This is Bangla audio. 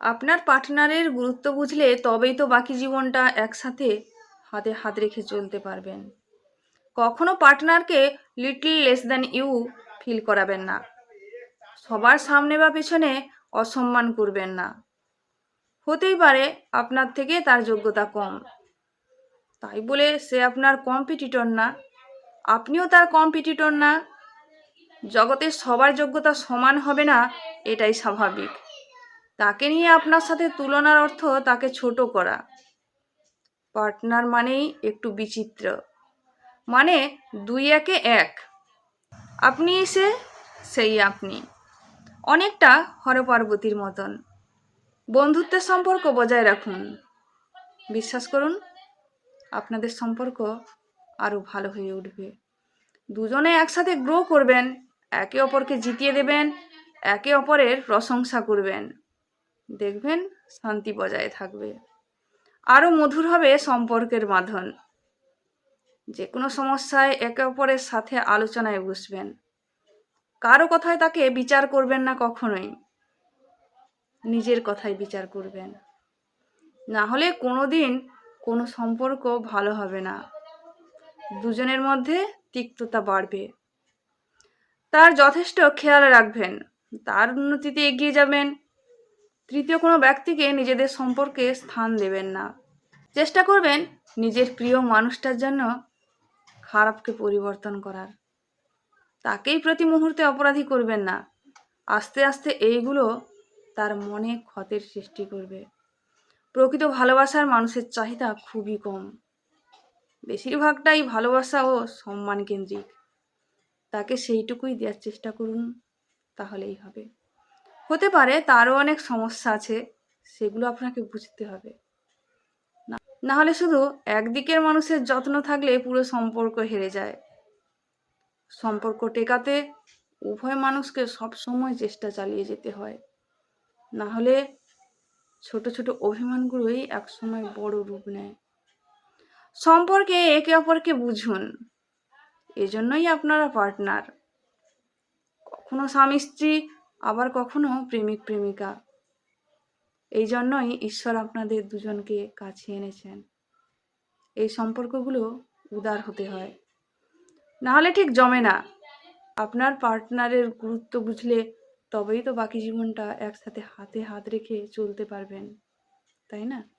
আপনার পার্টনারের গুরুত্ব বুঝলে তবেই তো বাকি জীবনটা একসাথে হাতে হাত রেখে চলতে পারবেন। কখনো পার্টনারকে little less than you feel করাবেন না। সবার সামনে বা পেছনে অসম্মান করবেন না। হতেই পারে আপনার থেকে তার যোগ্যতা কম। তাই বলে সে আপনার কম্পিটিটর না। আপনিও তার কম্পিটিটর না। জগতের সবার যোগ্যতা সমান হবে না, এটাই স্বাভাবিক। তাকে নিয়ে আপনার সাথে তুলনার অর্থ তাকে ছোট করা। পার্টনার মানেই একটু বিচিত্র। মানে দুই একে এক। আপনি এসে সেই আপনি। অনেকটা হরপার্বতীর মতন। বন্ধুত্বের সম্পর্ক বজায় রাখুন। বিশ্বাস করুন, আপনাদের সম্পর্ক আরও ভালো হয়ে উঠবে। দুজনে একসাথে গ্রো করবেন, একে অপরকে জিতিয়ে দেবেন, একে অপরের প্রশংসা করবেন। দেখবেন শান্তি বজায় থাকবে। আরও মধুর হবে সম্পর্কের বাঁধন যে কোনো সমস্যায় একে অপরের সাথে আলোচনায় বসবেন। কারও কথায় তাকে বিচার করবেন না কখনোই। নিজের কথাই বিচার করবেন। না হলে কোনো দিন কোনো সম্পর্ক ভালো হবে না। দুজনের মধ্যে তিক্ততা বাড়বে। তার যথেষ্ট খেয়াল রাখবেন। তার উন্নতিতে এগিয়ে যাবেন। তৃতীয় কোনো ব্যক্তিকে নিজেদের সম্পর্কে স্থান দেবেন না। চেষ্টা করবেন নিজের প্রিয় মানুষটার জন্য খারাপকে পরিবর্তন করার। তাকেই প্রতি মুহূর্তে অপরাধী করবেন না। আস্তে আস্তে এইগুলো তার মনে ক্ষতের সৃষ্টি করবে। প্রকৃত ভালোবাসার মানুষের চাহিদা খুবই কম। বেশিরভাগটাই ভালোবাসা ও সম্মান কেন্দ্রিক। তাকে সেইটুকুই দেওয়ার চেষ্টা করুন, তাহলেই হবে। হতে পারে তারও অনেক সমস্যা আছে, সেগুলো আপনাকে বুঝতে হবে। না- হলে শুধু একদিকের মানুষের যত্ন থাকলে পুরো সম্পর্ক হেরে যায়। সম্পর্ক টেকাতে উভয় মানুষকে সব সময় চেষ্টা চালিয়ে যেতে হয়। না হলে ছোট ছোট অভিমানগুলোই একসময় বড় রূপ নেয়। সম্পর্কে একে অপরকে বুঝুন। এজন্যই আপনারা পার্টনার। কখনো স্বামী স্ত্রী আবার কখনো প্রেমিক, প্রেমিকা। এই জন্যই ঈশ্বর আপনাদের দুজনকে কাছে এনেছেন। এই সম্পর্কগুলো উদার হতে হয়। নাহলে ঠিক জমে না। আপনার পার্টনারের গুরুত্ব বুঝলে তবেই তো বাকি জীবনটা একসাথে হাতে হাত রেখে চলতে পারবেন, তাই না?